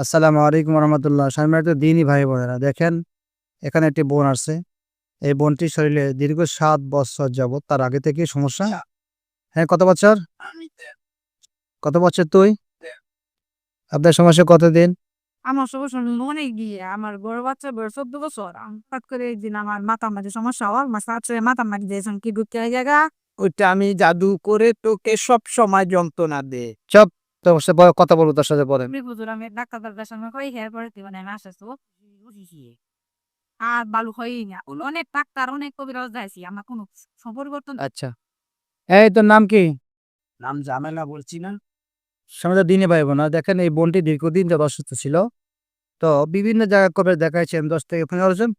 আসসালামু আলাইকুম রহমতুল্লাহ। সম্মানিত দিনই ভাই বোনেরা দেখেন এখানে একটি বোন আছে এই বোনটির শরীরে দীর্ঘ সাত বছর যাবত তার আগে থেকে সমস্যা। হ্যাঁ কত বছর? কত বছর তুই? আপনার সমস্যা কতদিন? আমার সমস্যা মনে গিয়ে আমার বড় বাচ্চা বয়স চোদ্দ বছর। হঠাৎ করে একদিন আমার মাথা মাঝে সমস্যা হওয়ার মাথা আছে মাথা মাঝে দিয়েছেন কি ঢুকতে জায়গা? ওইটা আমি জাদু করে তোকে সব সময় যন্ত্রণা দে তোর সাথে কথা বলব তোর সাথে পরে। আমি ডাক্তার দাদার সঙ্গে কই হেয়ার পরে মানে আমি আসতেছি আর বালু হয়ই না। অনেক ডাক্তার অনেক কবিরাজ যাইছি আমার কোনো পরিবর্তন আচ্ছা। এই তোর নাম কি? নাম ঝামেলা বলছি না। সমাজের দিনে ভাই বোনা দেখেন এই বোনটি দীর্ঘদিন ধরে অসুস্থ ছিল। তো বিভিন্ন জায়গায় কবিরাজ দেখাইছেন দশ থেকে পনেরো জন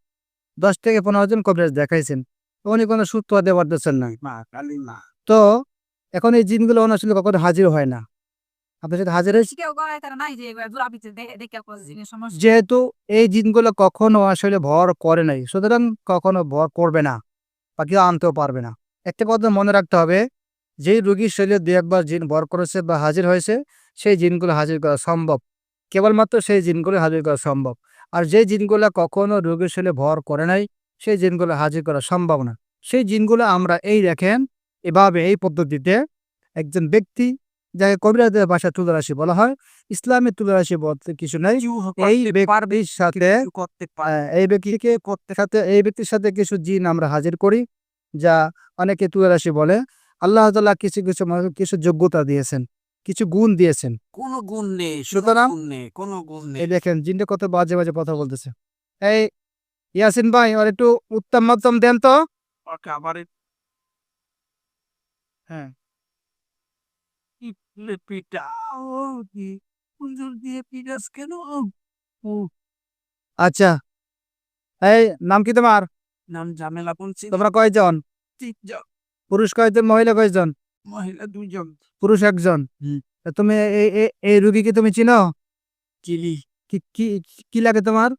দশ থেকে পনেরো জন কবিরাজ দেখাইছেন। তো উনি কোনো সূত্র হতে পারতেছেন না। মা কালী মা। তো এখন এই জিনগুলো ওনার আসলে কখনো হাজির হয় না। আপনার সাথে হাজির হয়েছে। যেহেতু এই জিনগুলো কখনো আসলে ভর করে নাই সুতরাং কখনো ভর করবে না বা কেউ আনতেও পারবে না। একটা কথা মনে রাখতে হবে যেই রোগীর শরীরে দু একবার জিন ভর করেছে বা হাজির হয়েছে সেই জিনগুলো হাজির করা সম্ভব। কেবলমাত্র সেই জিনগুলো হাজির করা সম্ভব। আর যে জিনগুলো কখনো রোগীর শরীরে ভর করে নাই সেই জিনগুলো হাজির করা সম্ভব না। সেই জিনগুলো আমরা এই দেখেন এভাবে এই পদ্ধতিতে একজন ব্যক্তি যাকে কবিরাজের ভাষা তুলারাশি বলা হয় ইসলামের তুলারাশি বলতে কিছু নাই। এই ব্যক্তির সাথে করতে এই ব্যক্তিকে করতে সাথে এই ব্যক্তির সাথে কিছু জিন আমরা হাজির করি যা অনেকে তুলারাশি বলে। আল্লাহ কিছু কিছু কিছু যোগ্যতা দিয়েছেন কিছু গুণ দিয়েছেন। কোনো গুণ নেই সুতরাং গুণ নেই কোনো গুণ নেই। দেখেন জিনটা কত বাজে বাজে কথা বলতেছে। এই ইয়াসিন ভাই আর একটু উত্তম মাধ্যম দেন তো। আবার হ্যাঁ। ইপলে কি? কুঞ্জুর দিয়ে পিটাস কেন? আচ্ছা। এই নাম কি তোমার? নাম ঝামেলা বলছি। তোমরা কয়জন? তিনজন। পুরুষ কয়জন মহিলা কয়জন? মহিলা দুইজন। পুরুষ একজন। তুমি এই এই- রুগীকে তুমি চিনো? চিলি কি কি কি লাগে তোমার?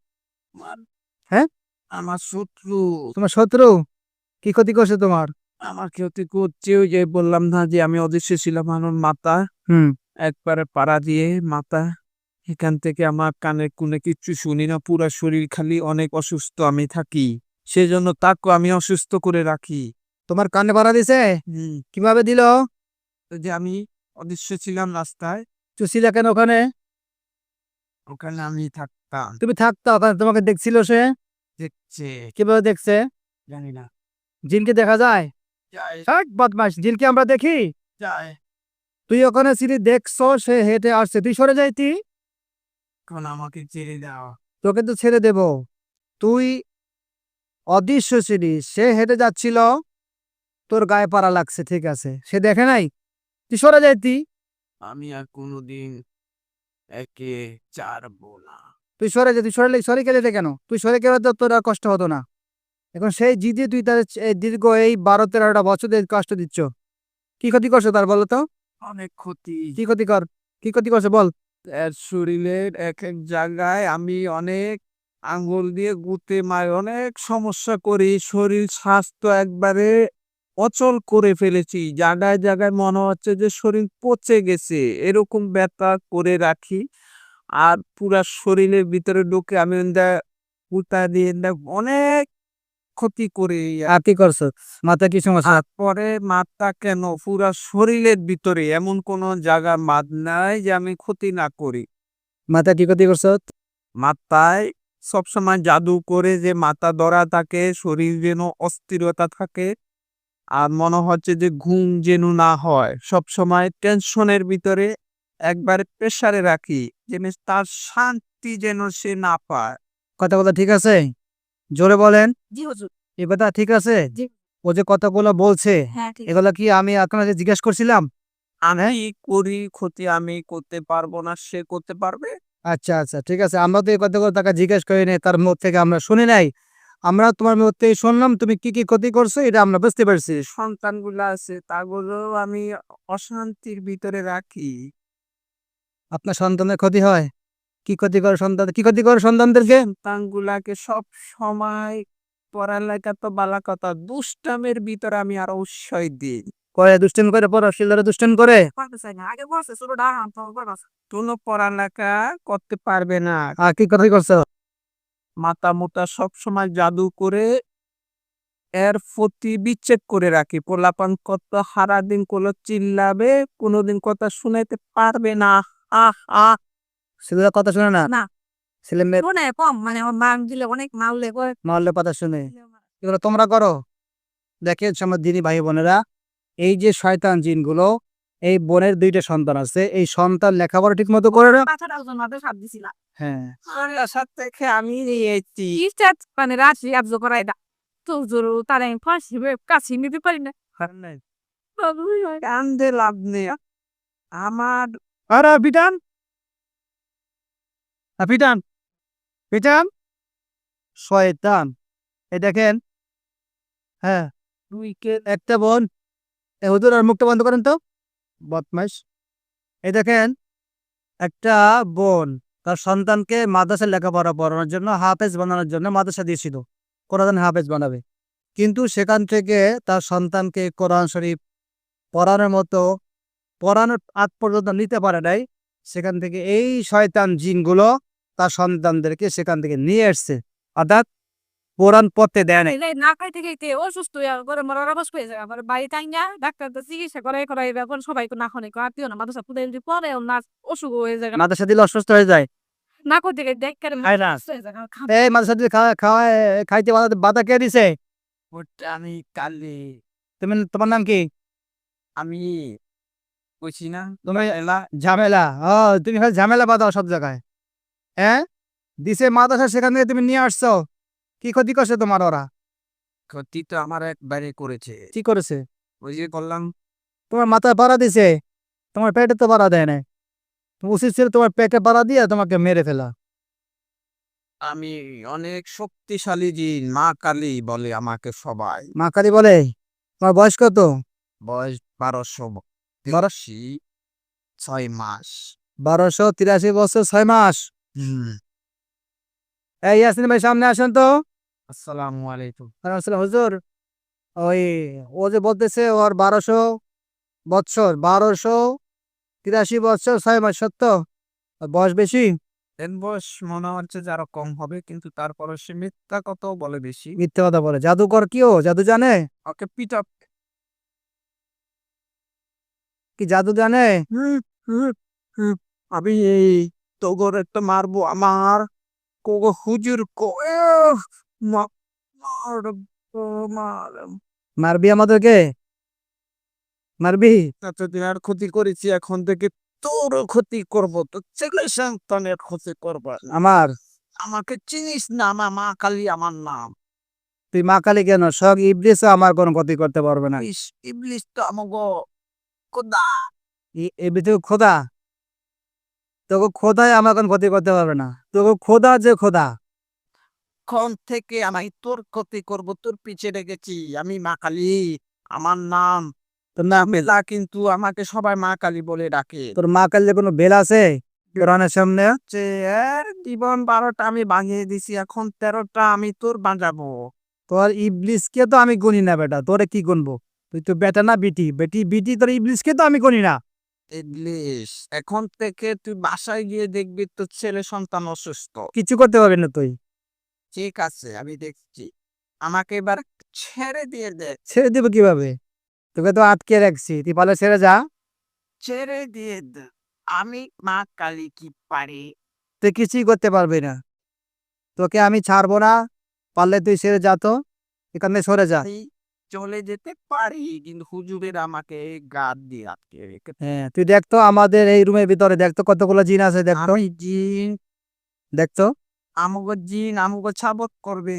হ্যাঁ? আমার শত্রু। তোমার শত্রু? কি ক্ষতি করছে তোমার? আমার ক্ষতি করছে ওই যে বললাম না যে আমি অদৃশ্য ছিলাম আমার মাথা হুম একবারে পাড়া দিয়ে মাথা। এখান থেকে আমার কানে কুনে কিচ্ছু শুনি না পুরো শরীর খালি অনেক অসুস্থ আমি থাকি। সেজন্য তাকে আমি অসুস্থ করে রাখি। তোমার কানে পাড়া দিছে? কীভাবে দিল? যে আমি অদৃশ্য ছিলাম রাস্তায়। চুষিলা কেন ওখানে? ওখানে আমি থাকতাম। তুমি থাকতো ওখানে তোমাকে দেখছিল সে? দেখছে। কীভাবে দেখছে? জানি না। জিনকে দেখা যায় যায়? থাক বদমাস জিনকে আমরা দেখি? তুই ওখানে ছিলি দেখছ সে হেঁটে আসছে। তুই সরে যাইতি এখন আমাকে ছেড়ে দাও। তোকে তো ছেড়ে দেব। তুই অদৃশ্য ছিলি সে হেঁটে যাচ্ছিল। তোর গায়ে পাড়া লাগছে ঠিক আছে। সে দেখে নাই? তুই সরে যাইতি আমি আর কোনোদিন একে চারবো না। তুই সরে যা তুই সরে সরে গেলে কেন? তুই সরে গেলে তো তোর আর কষ্ট হতো না। এখন সেই জিতে তুই তার এই দীর্ঘ এই বারো তেরোটা বছর কষ্ট দিচ্ছ। কি ক্ষতি করছ তার বলো তো? অনেক ক্ষতি। কি ক্ষতি কর? কি ক্ষতি করছে বল? শরীরের এক এক জায়গায় আমি অনেক আঙ্গুল দিয়ে গুতে মারি অনেক সমস্যা করি। শরীর স্বাস্থ্য একবারে অচল করে ফেলেছি। জায়গায় জায়গায় মনে হচ্ছে যে শরীর পচে গেছে। এরকম ব্যথা করে রাখি। আর পুরা শরীরের ভিতরে ঢুকে আমি গুতা দিয়ে অনেক ক্ষতি করে। আর কি করছ? মাথা কি সমস্যা? তারপরে মাথা কেন? পুরা শরীরের ভিতরে এমন কোনো জায়গা মাদ নাই যে আমি ক্ষতি না করি। মাথা কি ক্ষতি করছ? মাথায় সবসময় জাদু করে যে মাথা ধরা থাকে শরীর যেন অস্থিরতা থাকে। আর মনে হচ্ছে যে ঘুম যেন না হয়। সব সময় টেনশনের ভিতরে একবারে প্রেসারে রাখি যেন তার শান্তি যেন সে না পায়। কথা কথা ঠিক আছে? জোরে বলেন। জি হুজুর। এ কথা ঠিক আছে? ও যে কথাগুলো বলছে হ্যাঁ এগুলো কি আমি আপনাকে জিজ্ঞেস করছিলাম? আমি করি ক্ষতি আমি করতে পারব না সে করতে পারবে। আচ্ছা আচ্ছা ঠিক আছে। আমরা তো এই কথাগুলো তাকে জিজ্ঞেস করি নাই তার মুখ থেকে আমরা শুনি নাই। আমরা তোমার মুখ থেকে শুনলাম তুমি কি কি ক্ষতি করছ এটা আমরা বুঝতে পারছি। সন্তানগুলো আছে তাগুলো আমি অশান্তির ভিতরে রাখি। আপনার সন্তানের ক্ষতি হয়? কি ক্ষতি করে সন্তান কি ক্ষতি করে সন্তানদেরকে? সন্তানগুলাকে সব সময় পড়ালেখা তো বালা কথা দুষ্টামের ভিতরে আমি আরও উৎসাহ দিই। করে দুষ্টেন করে? পড়া দুষ্টেন করে কোনো পড়ালেখা করতে পারবে না। আর কি কথাই করছ? মাতা মোতা সবসময় জাদু করে এর প্রতি বিচ্ছেদ করে রাখি। পোলাপান কত হারা দিন কোনো চিল্লাবে কোনোদিন কথা শুনাইতে পারবে না। আহ আহ ছেলেরা কথা শুনে না? না। ছেলে মেয়ে শুনে কম মানে দিলে অনেক মারলে মারলে কথা শুনে। এগুলো তোমরা করো। দেখে আমার দিনী ভাই বোনেরা এই যে শয়তান জিনগুলো এই বোনের দুইটা সন্তান আছে এই সন্তান লেখাপড়া ঠিক মতো করে না? হ্যাঁ। আমি মানে রাশি আবজো করাই দা তো জোরো তারা আমি ফাঁসি কাছে নিতে পারি না। কান্দে লাভ নেই। আমার আরে পিটান পিটান পিটান। শয়তান। এই দেখেন হ্যাঁ উইকে একটা বোন। এ হুজুর, আর মুখটা বন্ধ করেন তো। বদমাইশ। এই দেখেন, একটা বোন, তার সন্তানকে মাদ্রাসায় লেখাপড়া পড়ানোর জন্য, হাফেজ বানানোর জন্য মাদ্রাসা দিয়েছিল। কোরআন হাফেজ বানাবে। কিন্তু সেখান থেকে তার সন্তানকে কোরআন শরীফ পড়ানোর মতো, পড়ানোর আগ পর্যন্ত নিতে পারে নাই। সেখান থেকে এই শয়তান জিনগুলো তার সন্তানদেরকে সেখান থেকে নিয়ে এসছে। অর্থাৎ কোরআন পড়তে দেয় নাই। না খাইতে খাইতে অসুস্থ হয়ে করে মরার অবস্থা হয়ে যায়। আবার বাড়ি তাই না ডাক্তার তো চিকিৎসা করে করে এখন সবাই না খনে আত্মীয় না মাদ্রাসা পুদের যদি পরে না অসুখ হয়ে যায়। মাদ্রাসা দিলে অসুস্থ হয়ে যায়। না করতে গেলে দেখ করে। অসুস্থ। এই মাদ্রাসা দিলে খাওয়া খাওয়ায় খাইতে বাধা বাধা কে দিছে? ওটা আমি কালি তুমি তোমার নাম কি? আমি কইছি না তুমি এলা ঝামেলা। ও তুমি খালি ঝামেলা বাঁধাও সব জায়গায়। হ্যাঁ? দিছে মাদ্রাসা সেখান থেকে তুমি নিয়ে আসছো। কি ক্ষতি করছে তোমার ওরা? ক্ষতি তো আমার একবারে করেছে। কি করেছে? ওই যে করলাম। তোমার মাথায় বাড়া দিছে। তোমার পেটে তো বাড়া দেয় না উচিত ছিল তোমার পেটে বাড়া দিয়ে তোমাকে মেরে ফেলা। আমি অনেক শক্তিশালী জিন মা কালী বলে আমাকে সবাই। মা কালী বলে? তোমার বয়স কত? বয়স বারোশো বারো- তিরাশি ছয় মাস। বারোশো তিরাশি বছর ছয় মাস। এই ইয়াসিন ভাই সামনে আসেন তো। আসসালামু আলাইকুম। আসলে হুজুর। ওই ও যে বলতেছে ওর বারোশো বৎসর বারোশো তিরাশি বৎসর ছয় মাস সত্য? বয়স বেশি? বয়স মনে হচ্ছে যে আরও কম হবে কিন্তু তারপরে সে মিথ্যা কত বলে বেশি। মিথ্যে কথা বলে। জাদুকর কি ও? জাদু জানে? ওকে পিট আপ। কি জাদু জানে? আমি এই তোগর একটা মারবো আমার কোগো হুজুর কো মারবি আমাদেরকে মারবি এতদিন আর ক্ষতি করেছি এখন থেকে তোরও ক্ষতি করব তো ছেলে সন্তানের ক্ষতি করব আমার আমাকে চিনিস না আমার মা কালী আমার নাম তুই মা কালী কেন সব ইবলিস আমার কোনো ক্ষতি করতে পারবে না ইবলিস তো আমাগো খোদা ইবলিস খোদা তোকে খোদাই আমার কোনো ক্ষতি করতে পারবে না। তোকে খোদা যে খোদা। এখন থেকে আমি তোর ক্ষতি করব তোর পিছে রেখেছি। আমি মা কালী আমার নাম তোর নাম মেলা কিন্তু আমাকে সবাই মা কালী বলে ডাকে। তোর মা কালীর কোনো বেল আছে? কোরআনের সামনে? এর জীবন বারোটা আমি ভাঙিয়ে দিছি এখন তেরোটা আমি তোর বাঁচাবো তোর ইবলিসকে তো আমি গুনি না বেটা। তোরে কি গুনবো? তুই তো বেটা না বিটি। বেটি বিটি তোর ইবলিসকে তো আমি গুনি না। ইবলিস এখন থেকে তুই বাসায় গিয়ে দেখবি তোর ছেলে সন্তান অসুস্থ। কিছু করতে পারবি না তুই। ঠিক আছে আমি দেখছি। আমাকে এবার ছেড়ে দিয়ে দে। ছেড়ে দেবো কীভাবে? তোকে তো আটকে রাখছি। তুই পালে ছেড়ে যা। ছেড়ে দিয়ে দে। আমি মা কালী কি পারি? তুই কিছুই করতে পারবি না। তোকে আমি ছাড়বো না। পারলে তুই ছেড়ে যা তো। এখান থেকে সরে যা। চলে যেতে পারি। কিন্তু হুজুরের আমাকে গাদ দিয়ে আটকে রেখে হ্যাঁ তুই দেখতো আমাদের এই রুমের ভিতরে দেখতো কতগুলো জিন আছে দেখতো আমি জিন দেখতো আমগো জিন আমগো ছাবত করবে।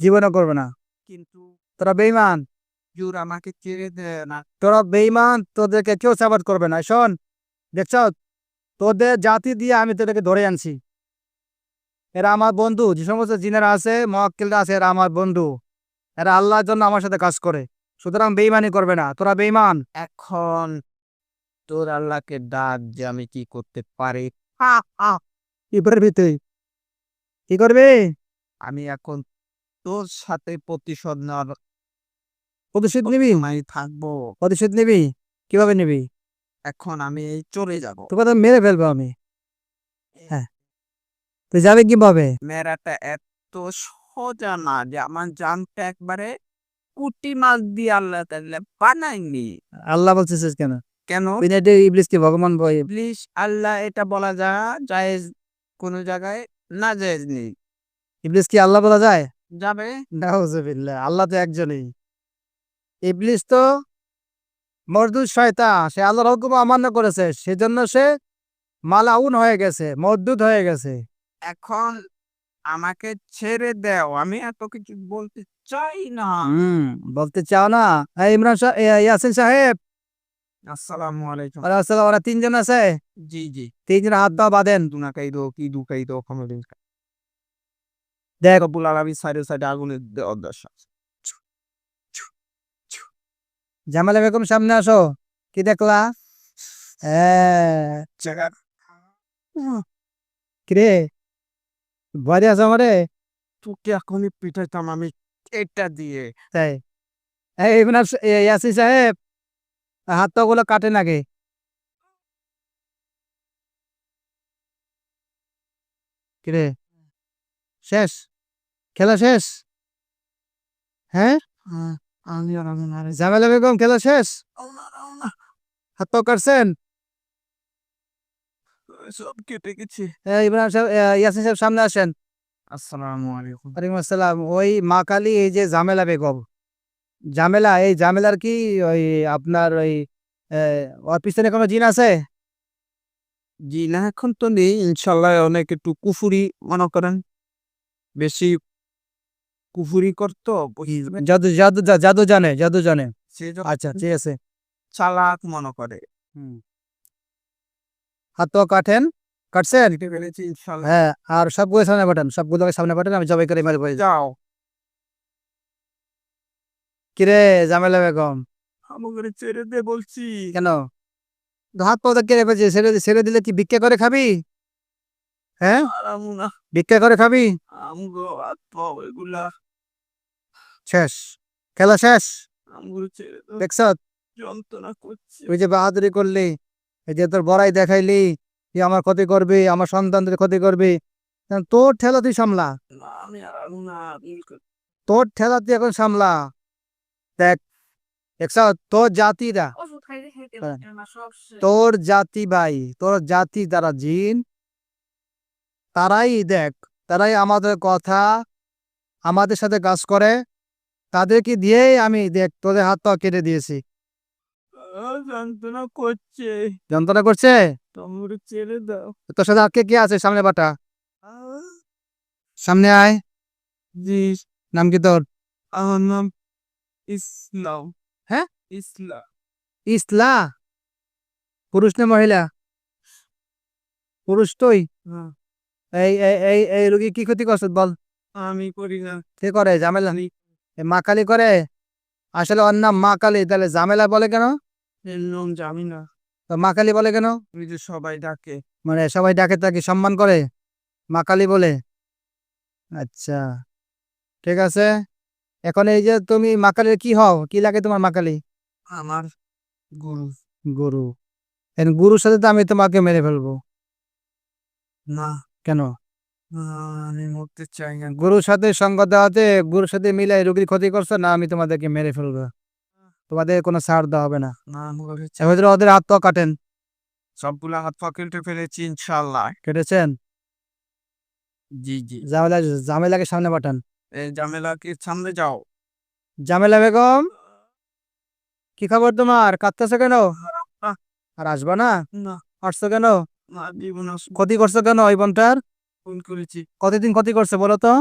জীবনও করবে না। কিন্তু তোরা বেইমান হুজুর আমাকে ছেড়ে দে না। তোরা বেইমান তোদেরকে কেউ সাবাদ করবে না। শোন দেখছ? তোদের জাতি দিয়ে আমি তোদেরকে ধরে আনছি। এরা আমার বন্ধু। যে সমস্ত জিনেরা আছে মহাক্কিলরা আছে এরা আমার বন্ধু। এরা আল্লাহর জন্য আমার সাথে কাজ করে। সুতরাং বেইমানি করবে না। তোরা বেইমান এখন তোর আল্লাহকে ডাক যে আমি কি করতে পারি। কি করবি তুই? কি করবি? আমি এখন তোর সাথে প্রতিশোধ নেওয়ার প্রতিশোধ নিবি? আমি থাকব। প্রতিশোধ নিবি? কীভাবে নিবি? এখন আমি এই চলে যাব। তোকে তো মেরে ফেলব আমি। হ্যাঁ। তুই যাবে কীভাবে? মেরাটা এত সোজা না যে আমার জানটা একবারে কুটি মাছ দিয়ে আল্লাহ তাআলা বানায়নি। আল্লাহ বলছিস কেন? কেন? ইবলিস কি ভগবান বই প্লিজ আল্লাহ এটা বলা যা জায়েজ কোন জায়গায় না জায়েজ নেই। ইবলিস কি আল্লাহ বলা যায়? যাবে। নাউজুবিল্লাহ আল্লাহ তো একজনই। ইবলিস তো মরদুদ শয়তান সে আল্লাহর হুকুম অমান্য করেছে সেজন্য সে মালাউন হয়ে গেছে মরদুদ হয়ে গেছে। এখন আমাকে ছেড়ে দাও আমি এত কিছু বলতে চাই না। হুম বলতে চাও না? এই ইমরান সাহেব ইয়াসিন সাহেব। আসসালামু আলাইকুম। ওরা তিনজন আছে? জি জি। তিনজন হাত পা বাঁধেন। দুনা কাইদো কি দু ক্ষমদিন দেখ। আলামিন সাইডে সাইডে আগুনের অদশা জামালা বেগম সামনে আসো। কি দেখলা? হ্যাঁ কিরে? ভয় আছে আমারে? তোকে এখনই পিঠাইতাম আমি এটা দিয়ে। তাই? এই ইমরান সা- সাহেব হাতগুলো কিরে? শেষ? খেলা শেষ? হ্যাঁ? আমি আর আমি না জামেলা বেগম খেলা শেষ? হাত পাও কাটছেন? সব কেটে গেছে। এ, ইমরান সাহেব ইয়াসিন সাহেব সামনে আসেন। আসসালামু আলাইকুম ওয়ালাইকুম আসসালাম। ওই মা কালী এই যে জামেলা বেগম। জামেলা এই জামেলার কি ওই আপনার ওই ওর পিছনে কোনো জিন আছে? জি না এখন তো নেই ইনশাল্লাহ অনেক একটু কুফুরি মনে করেন। বেশি কুফুরি করতো? জাদু জাদু জাদু জানে জাদু জানে। আচ্ছা ঠিক আছে। চালাক মনে করে। হাত পা কাটেন কাটছেন? হ্যাঁ আর সবগুলো সামনে পাঠান সবগুলোকে সামনে পাঠান আমি জবাই করে মেরে যাও। কিরে জামেলা বেগম? আমাকে ছেড়ে দে বলছি। কেন? হাত পা কেড়ে ফেলছে ছেড়ে ছেড়ে দিলে কি ভিক্ষা করে খাবি? হ্যাঁ? ভিক্ষা করে খাবি? শেষ। খেলা শেষ? দেখছ? যন্ত্রণা করছে। তুই যে বাহাদুরি করলি। এই যে তোর বড়াই দেখাইলি তুই আমার ক্ষতি করবি আমার সন্তানদের ক্ষতি করবি তোর ঠেলা তুই সামলা। তোর ঠেলা তুই এখন সামলা। দেখ তোর জাতিরা হ্যাঁ। তোর জাতি ভাই তোর জাতি যারা জিন তারাই দেখ তারাই আমাদের কথা আমাদের সাথে কাজ করে। তাদেরকে দিয়েই আমি দেখ তোদের হাত পা কেটে দিয়েছি। যন্ত্রণা করছে। যন্ত্রণা করছে? তোমরা ছেড়ে দাও। তোর সাথে আর কে কে আছে সামনে বাটা? সামনে আয়। জি। নাম কি তোর? আমার নাম ইসলাম। হ্যাঁ? ইসলাম। ইসলা? পুরুষ না মহিলা? পুরুষ তুই? হ্যাঁ, এই এই এই এই রুগী কি ক্ষতি করছে বল? আমি করি না। কে করে ঝামেলা? মা কালী করে? আসলে ওর নাম মা কালী তাহলে ঝামেলা বলে কেন? এর নাম জানি না। তো মা কালী বলে কেন? ওই যে সবাই ডাকে। মানে সবাই ডাকে তাকে সম্মান করে? মা কালী বলে? আচ্ছা ঠিক আছে। এখন এই যে তুমি মা কালীর কি হও? কি লাগে তোমার মা কালী? আমার গুরু। গুরু। এখন গুরুর সাথে তো আমি তোমাকে মেরে ফেলব। না। কেন? আমি মরতে চাই না। গুরুর সাথে সঙ্গ দেওয়াতে গুরুর সাথে মিলে রোগীর ক্ষতি করছ না আমি তোমাদেরকে মেরে ফেলব। তোমাদের কোনো ছাড় দেওয়া হবে না। এবার ওদের হাত পা কাটেন। সবগুলা হাত পা কেটে ফেলেছি ইনশাল্লাহ কেটেছেন? জি জি। ঝামেলা ঝামেলাকে সামনে পাঠান। সামনে যাও। জামেলা বেগম? কি খবর তোমার? কাঁদতেছো কেন? আর আসবা না? আসছো কেন। ক্ষতি করছ কেন ওই বোনটার? করেছি। কতদিন ক্ষতি করছে বলো তো?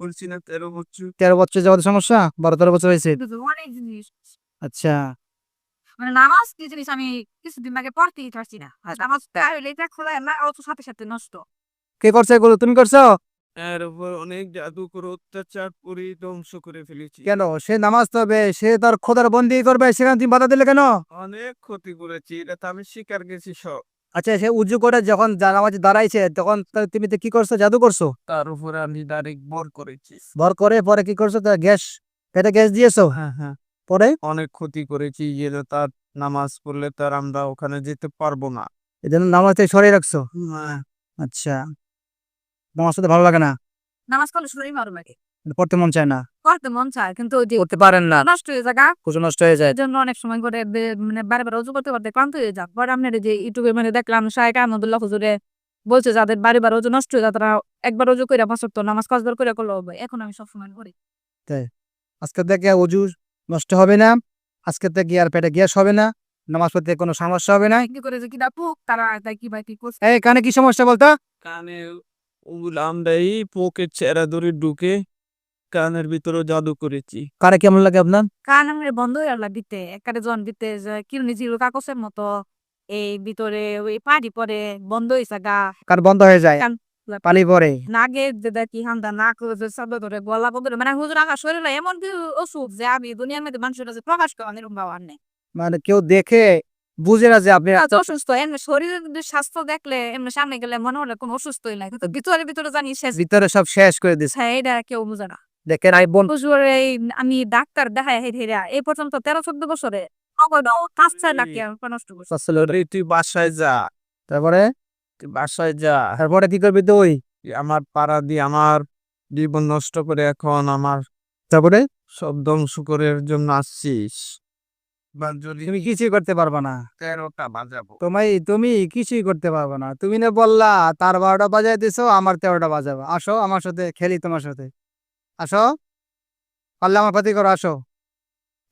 বলছি না তেরো বছর। তেরো বছর যাওয়ার সমস্যা? বারো তেরো বছর হয়েছে। আচ্ছা। মানে নামাজ কি জিনিস আমি কিছুদিন আগে পড়তেই পারছি না। নামাজ এটা খোলা না অত সাথে সাথে নষ্ট। কে করছে এগুলো? তুমি করছ? এর উপর অনেক জাদু করে অত্যাচার করে ধ্বংস করে ফেলেছি। কেন? সে নামাজ তবে সে তার খোদার বন্দি করবে সেখানে তুমি বাধা দিলে কেন? অনেক ক্ষতি করেছি এটা তো আমি স্বীকার গেছি সব। আচ্ছা সে উজু করে যখন নামাজে দাঁড়াইছে তখন তুমি তো কি করছ? জাদু করছ? তার উপরে আমি ডাইরেক্ট বর করেছি। ভর করে পরে কি করছ? তা গ্যাস পেটে গ্যাস দিয়েছ? হ্যাঁ হ্যাঁ। পরে? অনেক ক্ষতি করেছি যে তার নামাজ পড়লে তার আমরা ওখানে যেতে পারব না। এই জন্য নামাজ থেকে সরিয়ে রাখছো? আচ্ছা। নামাজ পড়তে ভালো লাগে না? নামাজ পড়লে শরীর ভালো লাগে পড়তে মন চায় না। পড়তে মন চায় কিন্তু ওই যে করতে পারেন না। নষ্ট হয়ে জায়গা কুচু নষ্ট হয়ে যায়। জন্য অনেক সময় করে মানে বারে বারে অজু করতে করতে ক্লান্ত হয়ে যাক পরে আপনার যে ইউটিউবে মানে দেখলাম শাহেক আহমদুল্লাহ হুজুরে বলছে যাদের বারে বারে অজু নষ্ট হয়ে যায় তারা একবার অজু করে পাঁচ ওয়াক্ত নামাজ পাঁচবার করে করলে এখন আমি সবসময় করি। তাই? আজকে দেখে অজু নষ্ট হবে না। আজকে থেকে আর পেটে গ্যাস হবে না। নামাজ পড়তে কোনো সমস্যা হবে না। কি করে যে কিনা পুক তারা তাই কি বা কি করছে? এই কানে কি সমস্যা বলতো? কানে ওগুলো আমরা এই পকেট চেরা ধরে ঢুকে কানের ভিতরে জাদু করেছি। কারে কেমন লাগে আপনার? কান আমার বন্ধ হয়ে গেল দিতে। একারে জন দিতে যে কিরনি জিরো কাগজের মতো। এই ভিতরে ওই পানি পরে বন্ধ হয়েছে গা। কার বন্ধ হয়ে যায়। পানি পরে। নাগে যেটা কি হান্দা নাক যে শব্দ ধরে গলা বন্ধ মানে হুজুর আকাশ শরীরে এমন কি অসুখ যে আমি দুনিয়ার মধ্যে মানুষের কাছে প্রকাশ করা এরকম পাওয়ার নেই। মানে কেউ দেখে বুঝে না যে আপনি অসুস্থ এমনি শরীরের যদি স্বাস্থ্য দেখলে এমনি সামনে গেলে মনে হলে কোনো অসুস্থই নাই। কিন্তু ভিতরে ভিতরে জানি শেষ। ভিতরে সব শেষ করে দিছে। হ্যাঁ এটা কেউ বুঝে না। দেখেন আই বোন হুজুর এই আমি ডাক্তার দেখাই হেরে হেরা এই পর্যন্ত তেরো চোদ্দ বছরে অগদাও কাজ চাই নাকি আমি নষ্ট করছি। তুই বাসায় যা। তারপরে? বাসায় যা। তারপরে কি করবি তুই? আমার পাড়া দিয়ে আমার জীবন নষ্ট করে এখন আমার তারপরে সব ধ্বংস করার জন্য আসছিস। তুমি কিছুই করতে পারবা না। তেরোটা বাজাবো। তোমায় তুমি কিছুই করতে পারবে না। তুমি না বললা তার বারোটা বাজাই দিছো আমার তেরোটা বাজাবো। আসো আমার সাথে খেলি তোমার সাথে। আসো। পারলে আমার ক্ষতি করো আসো।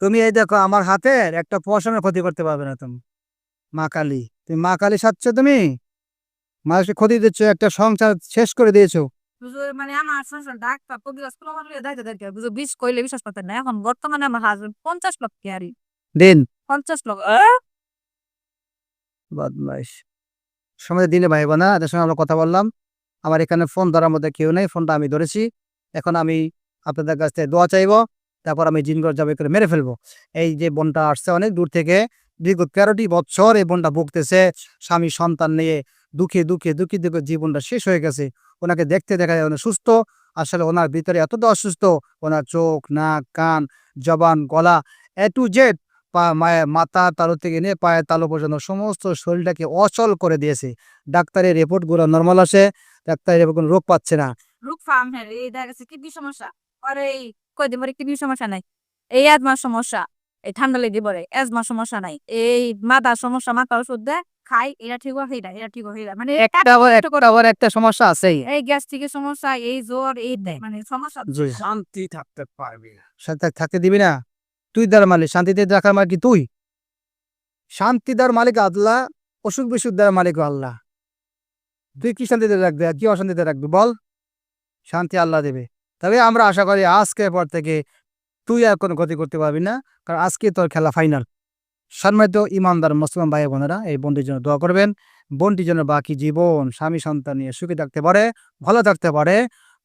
তুমি এই দেখো আমার হাতের একটা পশমের ক্ষতি করতে পারবে না তুমি। মা কালী। তুমি মা কালী সাচ্ছ তুমি? মানুষকে ক্ষতি দিচ্ছ একটা সংসার শেষ করে দিয়েছ। মানে আমার সংসার ডাক্তার কবিরাজ কোনো দায়িত্ব দেখে বুঝো বিষ কইলে বিশ্বাস করতেন না। এখন বর্তমানে আমার হাজবেন্ড পঞ্চাশ লক্ষ আরি দিন। পঞ্চাশ লক্ষ বদমাইশ। সময় দিনে ভাই বোনা এদের সঙ্গে আমরা কথা বললাম। আমার এখানে ফোন ধরার মধ্যে কেউ নেই ফোনটা আমি ধরেছি। এখন আমি আপনাদের কাছ থেকে দোয়া চাইব তারপর আমি জিনগর জবাই করে মেরে ফেলব। এই যে বোনটা আসছে অনেক দূর থেকে দীর্ঘ তেরোটি বছর এই বোনটা ভুগতেছে স্বামী সন্তান নিয়ে দুঃখে দুঃখে দুঃখে দুঃখে জীবনটা শেষ হয়ে গেছে। ওনাকে দেখতে দেখা যায় সুস্থ। আসলে ওনার ভিতরে এতটা অসুস্থ, ওনার চোখ, নাক, কান, জবান, গলা, এ টু জেড পা মায়ের মাথা, তালু থেকে নিয়ে পায়ের তালু পর্যন্ত সমস্ত শরীরটাকে অচল করে দিয়েছে। ডাক্তারের রিপোর্টগুলো নর্মাল আসে ডাক্তারের কোনো রোগ পাচ্ছে না। রোগ ফার্ম হ্যাঁ এই দেখা গেছে কিডনি সমস্যা। পরে এই কয়দিন পরে কিডনি সমস্যা নাই। এই অ্যাজমার সমস্যা, এই ঠান্ডা লেগে পরে অ্যাজমার সমস্যা নাই। এই মাথার সমস্যা মাথা ওষুধ দেয় খাই এটা ঠিক হয় এটা এটা ঠিক হয় মানে একটা আবার একটা সমস্যা আছেই। এই গ্যাস্ট্রিকের সমস্যা এই জ্বর এই মানে সমস্যা শান্তি থাকতে পারবি না। সাথে থাকতে দিবি না? তুই মালিক শান্তিতে রাখার মালিক তুই? শান্তি মালিক আল্লাহ অসুখ বিসুখ দেওয়ার মালিক আল্লাহ। তুই কি শান্তিতে রাখবি আর কি অশান্তিতে রাখবি বল? শান্তি আল্লাহ দেবে। তবে আমরা আশা করি আজকের পর থেকে তুই আর কোনো ক্ষতি করতে পারবি না কারণ আজকে তোর খেলা ফাইনাল সম্মানিত ইমানদার মুসলমান ভাই বোনেরা এই বোনটির জন্য দোয়া করবেন। বোনটির জন্য বাকি জীবন স্বামী সন্তান নিয়ে সুখী থাকতে পারে ভালো থাকতে পারে।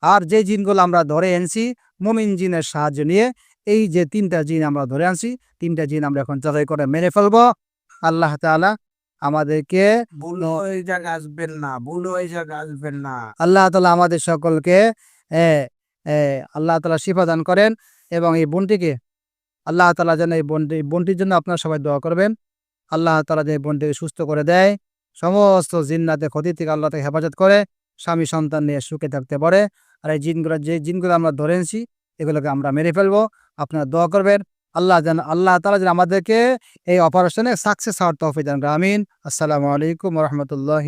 আর যে জিনগুলো আমরা ধরে এনেছি মমিন জিনের সাহায্য নিয়ে এই যে তিনটা জিন আমরা ধরে আনছি তিনটা জিন আমরা এখন যাচাই করে মেরে ফেলব। আল্লাহ তাআলা আমাদেরকে ভুল ওই জায়গা আসবেন না ভুল ওই জায়গা আসবেন না। আল্লাহ তালা আমাদের সকলকে আল্লাহ তালা শিফা দান করেন এবং এই বোনটিকে আল্লাহ তালা যেন এই বোনটি বোনটির জন্য আপনারা সবাই দোয়া করবেন। আল্লাহ তালা যে বোনটিকে সুস্থ করে দেয়। সমস্ত জিন্নাতে ক্ষতি থেকে আল্লাহ তাকে হেফাজত করে, স্বামী সন্তান নিয়ে সুখে থাকতে পারে। আর এই জিনগুলো, যে জিনগুলো আমরা ধরে এনেছি, এগুলোকে আমরা মেরে ফেলব। আপনারা দোয়া করবেন। আল্লাহ যেন, আল্লাহ তালা যেন আমাদেরকে এই অপারেশনে সাকসেস হওয়ার তৌফিক দান আমিন। আসসালামু আলাইকুম রহমতুল্লাহ